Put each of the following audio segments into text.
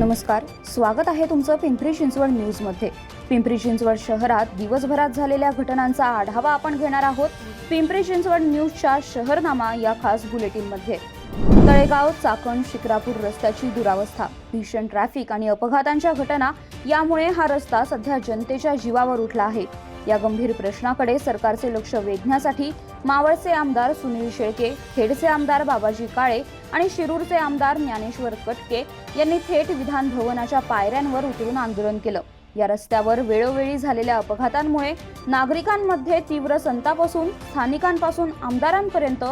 नमस्कार. स्वागत आहे तुमचं पिंपरी चिंचवड न्यूजमध्ये. पिंपरी चिंचवड शहरात दिवसभरात झालेल्या घटनांचा आढावा आपण घेणार आहोत. पिंपरी चिंचवड न्यूजच्या शहरनामा या खास बुलेटिनमध्ये. तळेगाव चाकण शिक्रापूर रस्त्याची दुरावस्था भीषण ट्रॅफिक आणि अपघातांच्या घटना यामुळे हा रस्ता सध्या जनतेच्या जीवावर उठला आहे. या गंभीर प्रश्नाकडे सरकारचे लक्ष वेधण्यासाठी मावळचे आमदार सुनील शेळके खेडचे आमदार बाबाजी काळे आणि शिरूरचे आमदार ज्ञानेश्वर कटके यांनी थेट विधान भवनाच्या पायऱ्यांवर उतरून आंदोलन केलं. या रस्त्यावर वेळोवेळी झालेल्या अपघातांमुळे नागरिकांमध्ये तीव्र संताप असून स्थानिकांपासून आमदारांपर्यंत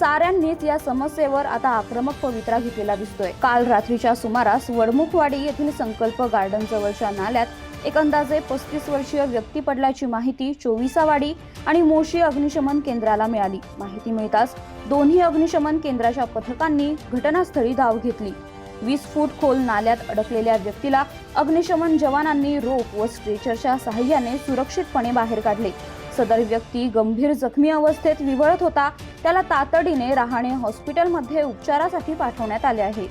साऱ्यांनीच या समस्येवर आता आक्रमक पवित्रा घेतलेला दिसतोय. काल रात्रीच्या सुमारास वडमुखवाडी येथील संकल्प गार्डन जवळच्या नाल्यात एक अंदाजे पस्तीस वर्षीय व्यक्ती पडल्याची माहिती चोविसावाडी आणि मोशी अग्निशमन केंद्राला मिळाली. माहिती मिळताच दोन्ही अग्निशमन केंद्राच्या पथकांनी घटनास्थळी धाव घेतली. वीस फूट खोल नाल्यात अडकलेल्या व्यक्तीला अग्निशमन जवानांनी रोप व स्ट्रेचरच्या सहाय्याने सुरक्षितपणे बाहेर काढले. सदर व्यक्ती गंभीर जखमी अवस्थेत विवळत होता. त्याला तातडीने रहाणे हॉस्पिटलमध्ये उपचारासाठी पाठवण्यात आले आहे.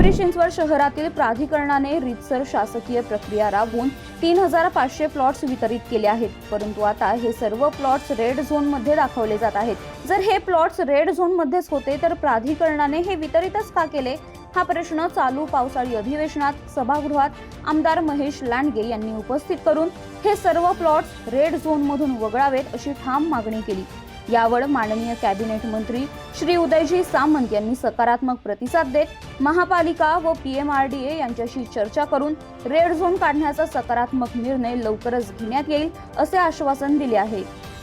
पिंपरी चिंचवड शहरातील प्राधिकरणाने रीतसर शासकीय प्रक्रिया राबवून तीन हजार पाचशे प्लॉट्स वितरित केले आहेत. परंतु आता हे सर्व प्लॉट्स रेड झोनमध्ये दाखवले जात आहेत. जर हे प्लॉट्स रेड झोनमध्येच होते तर प्राधिकरणाने हे वितरितच का केले? हा प्रश्न चालू पावसाळी अधिवेशनात सभागृहात आमदार महेश लांडगे यांनी उपस्थित करून हे सर्व प्लॉट्स रेड झोनमधून वगळावेत अशी ठाम मागणी केली. यावर माननीय कॅबिनेट मंत्री श्री उदयजी सामंत यांनी सकारात्मक प्रतिसाद देत महापालिका व पीएमआरडीए यांच्याशी चर्चा करून रेड झोन काढण्याचा सकारात्मक निर्णय लवकरच घेण्यात येईल असे आश्वासन दिले आहे.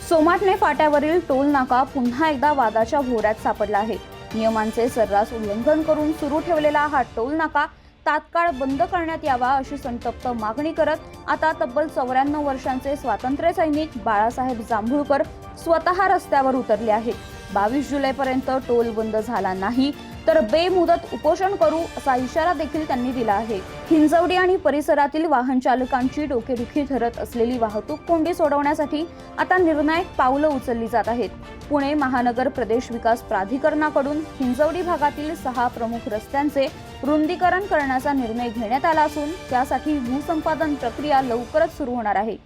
सोमाटणे फाट्यावरील टोल नाका पुन्हा एकदा वादाच्या भोऱ्यात सापडला आहे. नियमांचे सर्रास उल्लंघन करून सुरू ठेवलेला हा टोल नाका तात्काळ बंद करण्यात यावा अशी संतप्त मागणी करत आता तब्बल चौऱ्याण्णव वर्षांचे स्वातंत्र्य सैनिक बाळासाहेब जांभूळकर स्वतः रस्त्यावर उतरले आहेत बावीस जुलैपर्यंत टोल बंद झाला नाही तर बेमुदत उपोषण करू असा इशारा देखील त्यांनी दिला आहे. हिंजवडी आणि परिसरातील वाहन चालकांची डोकेदुखी ठरत असलेली वाहतूक कोंडी सोडवण्यासाठी आता निर्णायक पावलं उचलली जात आहेत. पुणे महानगर प्रदेश विकास प्राधिकरणाकडून हिंजवडी भागातील सहा प्रमुख रस्त्यांचे रुंदीकरण करण्याचा निर्णय घेण्यात आला असून त्यासाठी भूसंपादन प्रक्रिया लवकरच सुरू होणार आहे.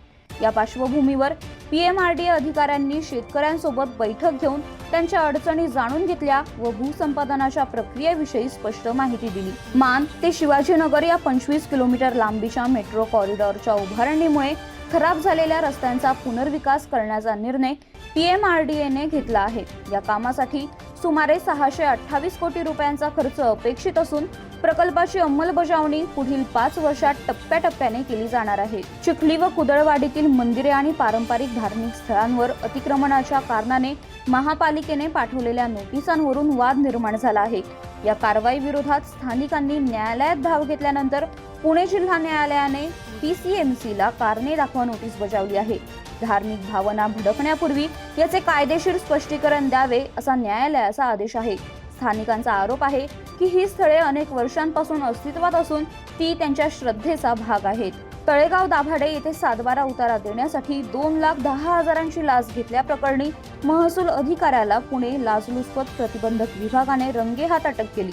या पार्श्वभूमीवर पीएमआरडीए अधिकाऱ्यांनी शेतकऱ्यांसोबत बैठक घेऊन त्यांच्या अडचणी जाणून घेतल्या व भूसंपादनाच्या प्रक्रियेविषयी स्पष्ट माहिती दिली. मान ते शिवाजीनगर या पंचवीस किलोमीटर लांबीच्या मेट्रो कॉरिडॉरच्या उभारणीमुळे खराब झालेल्या रस्त्यांचा पुनर्विकास करण्याचा निर्णय पीएमआरडीएने घेतला आहे. या कामासाठी सुमारे सहाशे अठ्ठावीस कोटी रुपयांचा खर्च अपेक्षित असून प्रकल्पाची अंमलबजावणी पुढील पाच वर्षात टप्प्याटप्प्याने केली जाणार आहे. चिखली व कुदळवाडीतील मंदिरे आणि पारंपरिक धार्मिक स्थळांवर अतिक्रमणाच्या कारणाने महापालिकेने पाठवलेल्या नोटिसांवरून वाद निर्माण झाला आहे. या कारवाई विरोधात स्थानिकांनी न्यायालयात धाव घेतल्यानंतर पुणे जिल्हा न्यायालयाने पीसीएमसीला कारणे दाखवा नोटीस बजावली आहे. धार्मिक भावना भडकण्यापूर्वी याचे कायदेशीर स्पष्टीकरण द्यावे असा न्यायालयाचा आदेश आहे. स्थानिकांचा आरोप आहे की ही स्थळे अनेक वर्षांपासून अस्तित्वात असून ती त्यांच्या श्रद्धेचा भाग आहेत. तळेगाव दाभाडे येथे सातबारा उतारा देण्यासाठी दोन लाख दहा हजारांची लाच घेतल्याप्रकरणी महसूल अधिकाऱ्याला पुणे लाचलुचपत प्रतिबंधक विभागाने रंगेहात अटक केली.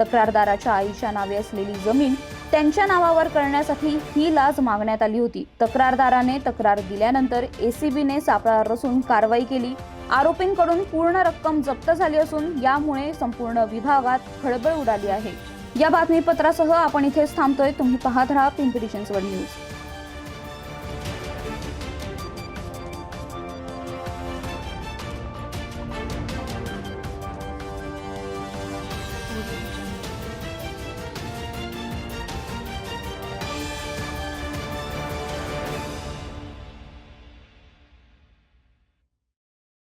तक्रारदाराच्या आईच्या नावे असलेली जमीन त्यांच्या नावावर करण्यासाठी ही लाच मागण्यात आली होती. तक्रारदाराने तक्रार दिल्यानंतर एसीबीने सापळा रचून कारवाई केली. आरोपींकडून पूर्ण रक्कम जप्त झाली असून यामुळे संपूर्ण विभागात खळबळ उडाली आहे. या बातमीपत्रासह आपण इथेच थांबतोय. तुम्ही पाहत राहा पिंपरी चिंचवड न्यूज